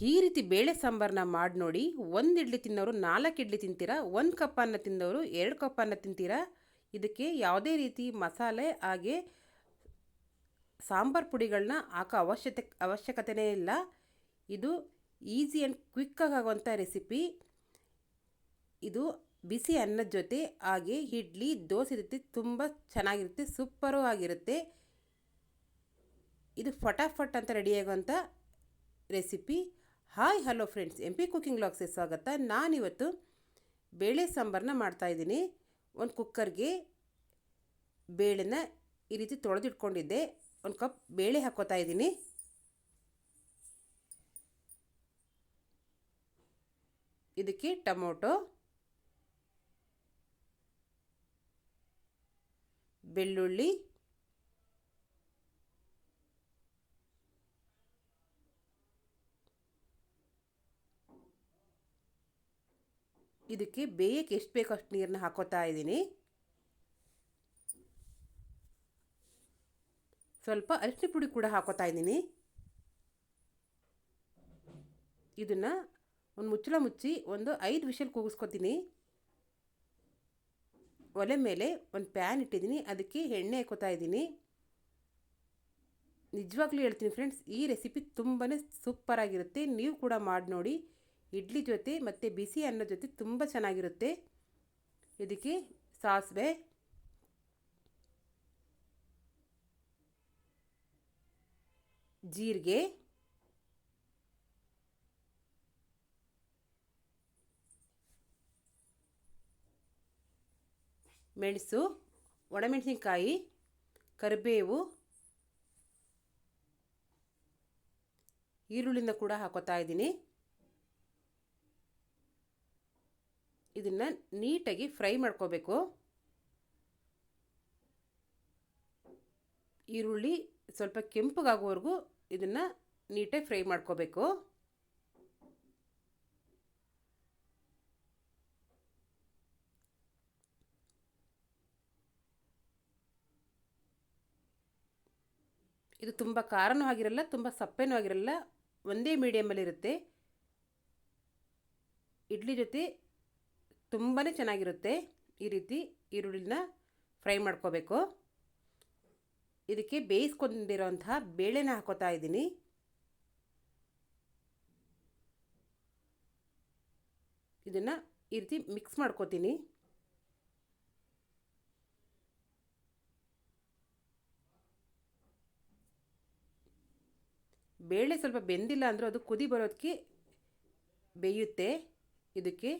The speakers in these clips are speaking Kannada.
ಈ ರೀತಿ ಬೇಳೆ ಸಾಂಬಾರನ್ನ ಮಾಡಿ ನೋಡಿ. ಒಂದು ಇಡ್ಲಿ ತಿನ್ನೋರು ನಾಲ್ಕು ಇಡ್ಲಿ ತಿಂತೀರಾ? ಒಂದು ಕಪ್ ಅನ್ನ ತಿಂದವರು ಎರಡು ಕಪ್ ಅನ್ನ ತಿಂತೀರಾ? ಇದಕ್ಕೆ ಯಾವುದೇ ರೀತಿ ಮಸಾಲೆ, ಹಾಗೆ ಸಾಂಬಾರು ಪುಡಿಗಳನ್ನ ಹಾಕೋ ಅವಶ್ಯತೆ ಅವಶ್ಯಕತೆಯೇ ಇಲ್ಲ. ಇದು ಈಸಿ ಆ್ಯಂಡ್ ಕ್ವಿಕ್ಕಾಗಿ ಆಗುವಂಥ ರೆಸಿಪಿ. ಇದು ಬಿಸಿ ಅನ್ನದ ಜೊತೆ, ಹಾಗೆ ಇಡ್ಲಿ, ದೋಸೆ ಜೊತೆ ತುಂಬ ಚೆನ್ನಾಗಿರುತ್ತೆ, ಸೂಪರೂ ಆಗಿರುತ್ತೆ. ಇದು ಫಟಾಫಟ್ ಅಂತ ರೆಡಿಯಾಗುವಂಥ recipe. Hi, hello friends. M P cooking ಲಾಗ್ಸ್ಗೆ ಸ್ವಾಗತ. ನಾನಿವತ್ತು ಬೇಳೆ ಸಾಂಬಾರನ್ನ ಮಾಡ್ತಾಯಿದ್ದೀನಿ ಒಂದು ಕುಕ್ಕರ್ಗೆ ಬೇಳೆನ ಈ ರೀತಿ ತೊಳೆದಿಟ್ಕೊಂಡಿದ್ದೆ. ಒಂದು ಕಪ್ ಬೇಳೆ ಹಾಕೋತಾ ಇದ್ದೀನಿ. ಇದಕ್ಕೆ ಟೊಮೊಟೊ, ಬೆಳ್ಳುಳ್ಳಿ ಇದಕ್ಕೆ ಬೇಯಕ್ಕೆ ಎಷ್ಟು ಬೇಕೋ ಅಷ್ಟು ನೀರನ್ನ ಹಾಕೋತಾ ಇದ್ದೀನಿ. ಸ್ವಲ್ಪ ಅರಿಶಿನ ಪುಡಿ ಕೂಡ ಹಾಕೋತಾ ಇದ್ದೀನಿ. ಇದನ್ನು ಒಂದು ಮುಚ್ಚಳ ಮುಚ್ಚಿ ಒಂದು ಐದು ವಿಷಲ್ ಕೂಗಿಸ್ಕೊತೀನಿ. ಒಲೆ ಮೇಲೆ ಒಂದು ಪ್ಯಾನ್ ಇಟ್ಟಿದ್ದೀನಿ. ಅದಕ್ಕೆ ಎಣ್ಣೆ ಹಾಕೋತಾ ಇದ್ದೀನಿ. ನಿಜವಾಗ್ಲೂ ಹೇಳ್ತೀನಿ ಫ್ರೆಂಡ್ಸ್, ಈ ರೆಸಿಪಿ ತುಂಬಾ ಸೂಪರಾಗಿರುತ್ತೆ ನೀವು ಕೂಡ ಮಾಡಿ ನೋಡಿ. ಇಡ್ಲಿ ಜೊತೆ ಮತ್ತು ಬಿಸಿ ಅನ್ನ ಜೊತೆ ತುಂಬ ಚೆನ್ನಾಗಿರುತ್ತೆ. ಇದಕ್ಕೆ ಸಾಸಿವೆ. ಜೀರಿಗೆ. ಮೆಣಸು, ಒಣಮೆಣಸಿನಕಾಯಿ, ಕರಿಬೇವು. ಈರುಳ್ಳಿನ ಕೂಡ ಹಾಕೋತಾ ಇದ್ದೀನಿ. ಇದನ್ನು ನೀಟಾಗಿ ಫ್ರೈ ಮಾಡ್ಕೋಬೇಕು. ಈರುಳ್ಳಿ ಸ್ವಲ್ಪ ಕೆಂಪಗಾಗೋವರೆಗೂ ಇದನ್ನು ನೀಟಾಗಿ ಫ್ರೈ ಮಾಡ್ಕೋಬೇಕು. ಇದು ತುಂಬ ಖಾರನೂ ಆಗಿರಲ್ಲ, ತುಂಬ ಸಪ್ಪೆನೂ ಆಗಿರಲ್ಲ, ಒಂದೇ ಮೀಡಿಯಮಲ್ಲಿರುತ್ತೆ ಇಡ್ಲಿ ಜೊತೆ ತುಂಬಾ ಚೆನ್ನಾಗಿರುತ್ತೆ ಈ ರೀತಿ ಈರುಳ್ಳಿನ ಫ್ರೈ ಮಾಡ್ಕೋಬೇಕು. ಇದಕ್ಕೆ ಬೇಯಿಸ್ಕೊಂಡಿರೋಂತಹ ಬೇಳೆನ ಹಾಕೋತಾ ಇದ್ದೀನಿ. ಇದನ್ನು ಈ ರೀತಿ ಮಿಕ್ಸ್ ಮಾಡ್ಕೋತೀನಿ. ಬೇಳೆ ಸ್ವಲ್ಪ ಬೆಂದಿಲ್ಲ ಅಂದರೂ ಅದು ಕುದಿ ಬರೋದಕ್ಕೆ ಬೇಯುತ್ತೆ. ಇದಕ್ಕೆ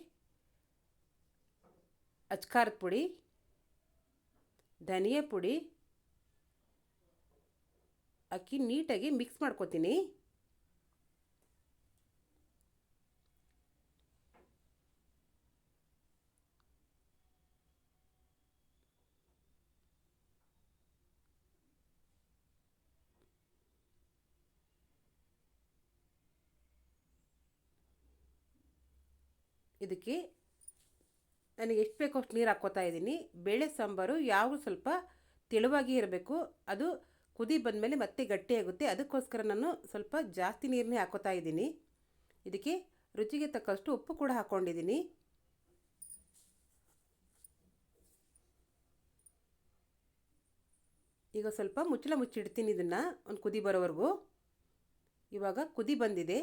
ಅಚ್ಕಾರದ ಪುಡಿ ಧನಿಯ ಪುಡಿ ಅಕ್ಕಿ ನೀಟಾಗಿ ಮಿಕ್ಸ್ ಮಾಡ್ಕೊತೀನಿ. ಇದಕ್ಕೆ ನನಗೆ ಎಷ್ಟು ಬೇಕೋ ಅಷ್ಟು ನೀರು ಹಾಕ್ಕೋತಾ ಇದ್ದೀನಿ. ಬೇಳೆ ಸಾಂಬಾರು ಯಾವ ಸ್ವಲ್ಪ ತೆಳುವಾಗಿ ಇರಬೇಕು. ಅದು ಕುದಿ ಬಂದಮೇಲೆ ಮತ್ತೆ ಗಟ್ಟಿಯಾಗುತ್ತೆ. ಅದಕ್ಕೋಸ್ಕರ ನಾನು ಸ್ವಲ್ಪ ಜಾಸ್ತಿ ನೀರನ್ನೇ ಹಾಕೋತಾ ಇದ್ದೀನಿ. ಇದಕ್ಕೆ ರುಚಿಗೆ ತಕ್ಕಷ್ಟು ಉಪ್ಪು ಕೂಡ ಹಾಕ್ಕೊಂಡಿದ್ದೀನಿ. ಈಗ ಸ್ವಲ್ಪ ಮುಚ್ಚಳ ಮುಚ್ಚಿಡ್ತೀನಿ ಇದನ್ನು, ಒಂದು ಕುದಿ ಬರೋವರೆಗೂ. ಇವಾಗ ಕುದಿ ಬಂದಿದೆ.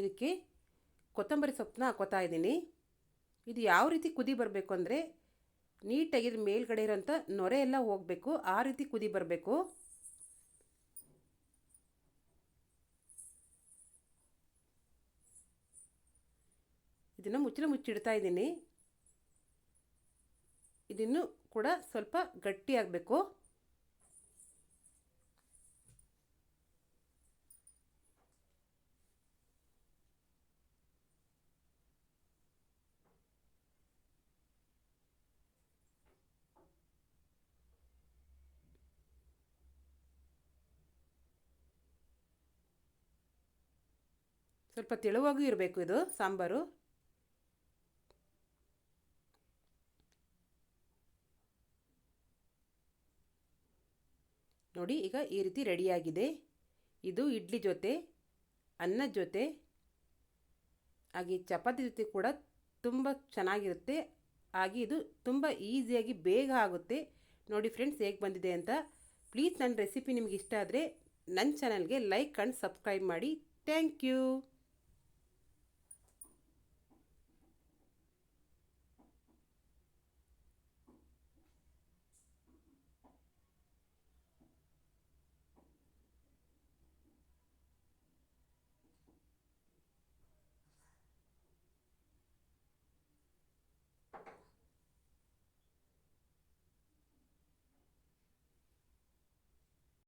ಇದಕ್ಕೆ ಕೊತ್ತಂಬರಿ ಸೊಪ್ಪನ್ನ ಹಾಕೋತಾ ಇದ್ದೀನಿ. ಇದು ಯಾವ ರೀತಿ ಕುದಿ ಬರಬೇಕು ಅಂದರೆ ನೀಟಾಗಿ ಇದ್ರ ಮೇಲ್ಗಡೆ ಇರೋಂಥ ನೊರೆ ಎಲ್ಲ ಹೋಗಬೇಕು. ಆ ರೀತಿ ಕುದಿ ಬರಬೇಕು. ಇದನ್ನು ಮುಚ್ಚಲು ಮುಚ್ಚಿಡ್ತಾ ಇದ್ದೀನಿ. ಇದನ್ನು ಕೂಡ ಸ್ವಲ್ಪ ಗಟ್ಟಿಯಾಗಬೇಕು ಸ್ವಲ್ಪ ತೆಳುವಾಗೂ ಇರಬೇಕು ಇದು, ಸಾಂಬಾರು. ನೋಡಿ, ಈಗ ಈ ರೀತಿ ರೆಡಿಯಾಗಿದೆ. ಇದು ಇಡ್ಲಿ ಜೊತೆ ಅನ್ನದ ಜೊತೆ, ಹಾಗೆ ಚಪಾತಿ ಜೊತೆ ಕೂಡ ತುಂಬ ಚೆನ್ನಾಗಿರುತ್ತೆ. ಹಾಗೆ ಇದು ತುಂಬ ಈಸಿಯಾಗಿ ಬೇಗ ಆಗುತ್ತೆ. ನೋಡಿ ಫ್ರೆಂಡ್ಸ್, ಹೇಗೆ ಬಂದಿದೆ ಅಂತ. ಪ್ಲೀಸ್ ನನ್ನ ರೆಸಿಪಿ ನಿಮಗೆ ಇಷ್ಟ ಆದರೆ ನನ್ನ ಚಾನಲ್ಗೆ ಲೈಕ್ ಆ್ಯಂಡ್ ಸಬ್ಸ್ಕ್ರೈಬ್ ಮಾಡಿ. Thank you.